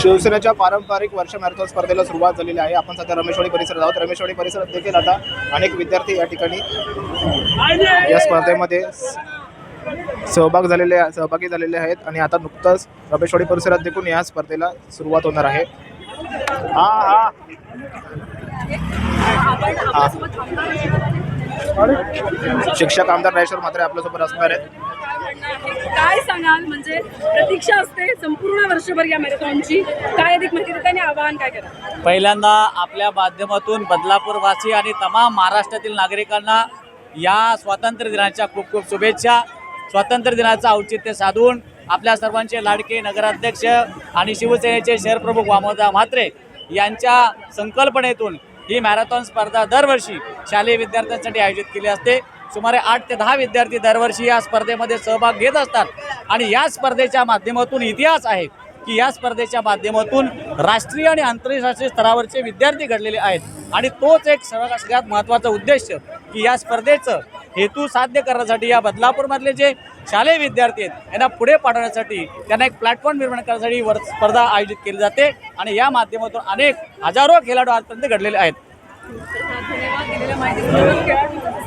शिवसेनेच्या पारंपरिक वर्ष मॅरेथॉन स्पर्धेला सुरुवात झालेली आहे. आपण सध्या रमेशवाडी परिसरात आहोत. रमेशवाडी परिसरात देखील आता अनेक विद्यार्थी या ठिकाणी या स्पर्धेमध्ये सहभाग झालेले सहभागी झालेले आहेत. आणि आता नुकतंच रमेशवाडी परिसरात देखून या स्पर्धेला सुरुवात होणार आहे. हा हा. शिक्षक आमदार राजेश्वर मात्र आपल्यासोबत असणार आहेत. काय सांगाल? म्हणजे प्रतीक्षा असते संपूर्ण वर्षभर या मॅरेथॉनची. काय अधिक माहिती देता आणि आवाहन काय करा? पहिल्यांदा आपल्या माध्यमातून बदलापूरवासी आणि तमाम महाराष्ट्रातील नागरिकांना या स्वातंत्र्य दिनाच्या खूप खूप शुभेच्छा. स्वातंत्र्य दिनाचं औचित्य साधून आपल्या सर्वांचे लाडके नगराध्यक्ष आणि शिवसेनेचे शहरप्रमुख वामोदा म्हात्रे यांच्या संकल्पनेतून ही मॅरेथॉन स्पर्धा दरवर्षी शालेय विद्यार्थ्यांसाठी आयोजित केली असते. सुमारे आठ ते दहा विद्यार्थी दरवर्षी या स्पर्धेमध्ये सहभाग घेत असतात. आणि या स्पर्धेच्या माध्यमातून इतिहास आहे की या स्पर्धेच्या माध्यमातून राष्ट्रीय आणि आंतरराष्ट्रीय स्तरावरचे विद्यार्थी घडलेले आहेत. आणि तोच एक सर्वात सगळ्यात महत्त्वाचा उद्देश की या स्पर्धेचं हेतू साध्य करण्यासाठी या बदलापूरमधले जे शालेय विद्यार्थी आहेत यांना पुढे पाठवण्यासाठी त्यांना एक प्लॅटफॉर्म निर्माण करण्यासाठी वर स्पर्धा आयोजित केली जाते. आणि या माध्यमातून अनेक हजारो खेळाडू आजपर्यंत घडलेले आहेत.